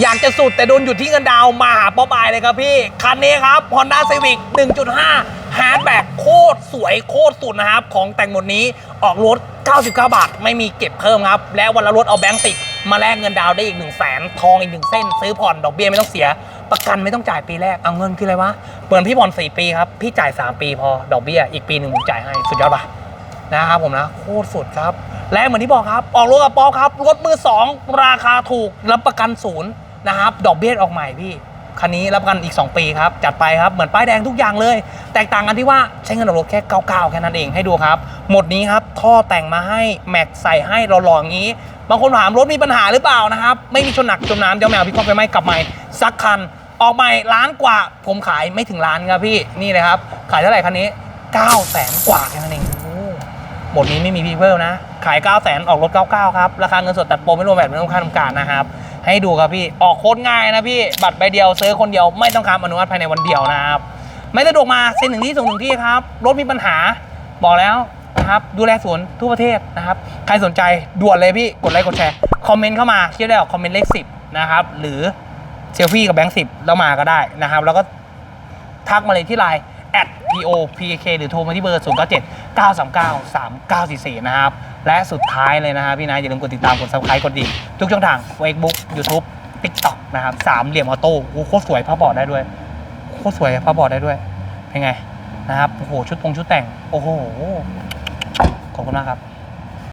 อยากจะสุดแต่โดนหยุดที่เงินดาวมาหาป๊อปอายเลยครับพี่ คันนี้ครับ Honda Civic 1.5ฮาร์ดแบ็กโคตรสวยโคตรสุดนะครับ ของแต่งหมดนี้ออกรถ 99 บาท ไม่มีเก็บเพิ่มครับ และวันละรถเอาแบงค์ติดมาแลกเงินดาวได้อีก1 0 0 0 0แสนทองอีก 1 เส้น ซื้อผ่อนดอกเบี้ยไม่ต้องเสีย ประกันไม่ต้องจ่ายปีแรกเอาเงินคืออะไรวะเปิดพี่ผ่อน4ปีครับพี่จ่าย 3 ปีพอดอกเบี้ยอีกปีหนึ่งผมจ่ายให้สุดยอดปะนะครับผมนะโคตรสุดครับและเหมือนที่บอกครับ ออกรถกับป๊อปครับ รถมือ 2 ราคาถูกรับประกันศูนย์ นะครับ ดอกเบี้ยออกใหม่พี่ คันนี้รับกันอีก 2 ปีครับ จัดไปครับ เหมือนป้ายแดงทุกอย่างเลย แตกต่างกันที่ว่าใช้เงินออกรถแค่99แค่นั้นเองให้ดูครับ หมดนี้ครับ ท่อแต่งมาให้ แม็กใส่ให้หล่ออย่างนี้ บางคนถามรถมีปัญหาหรือเปล่านะครับ ไม่มีชนหนักจมน้ำเดี๋ยวแมวพี่ก้องไปไหมกลับใหม่สักคัน ออกใหม่ล้านกว่า ผมขายไม่ถึงล้านครับพี่ นี่เลยครับ ขายเท่าไหร่คันนี้9แสนกว่าแค่นั้นเองหมดนี้ไม่มีพีเพิลนะ ขาย 9 0 0 0 0 0 ออกรถ 99 ครับ ราคาเงินสดตัดโปรไม่รวมแบบไม่ต้องค่าทำการนะครับ ให้ดูครับพี่ ออกโคตรง่ายนะพี่ บัตรใบเดียวซื้อคนเดียวไม่ต้องคำอนุมัติภายในวันเดียวนะครับ ไม่สะดวกมาเซ็นถึงที่ส่งถึงที่ครับ รถมีปัญหาบอกแล้วนะครับดูแลสวนทั่วประเทศนะครับ ใครสนใจด่วนเลยพี่ กดไลค์กดแชร์ คอมเมนต์เข้ามาคิดได้ออกคอมเมนต์เลข10นะครับ หรือเซลฟี่กับแบงค์สิบแล้วมาก็ได้นะครับ แล้วก็ทักมาเลยที่ไลน์ at po pak หรือโทรมาที่เบอร์ 0 9 7 9 3 9 3 9 4 4 นะครับ และสุดท้ายเลยนะฮะพี่นะอย่าลืมกดติดตามกด subscribe กดดิ่งทุกช่องทาง Facebook YouTube TikTok นะครับสามเหลี่ยมออโต้โอ้โคตรสวยพระบอร์ดได้ด้วยโคตรสวยพระบอร์ดได้ด้วย เป็นไงนะครับโอ้โหชุดปงชุดแต่ง โอ้โหขอบคุณมากครับ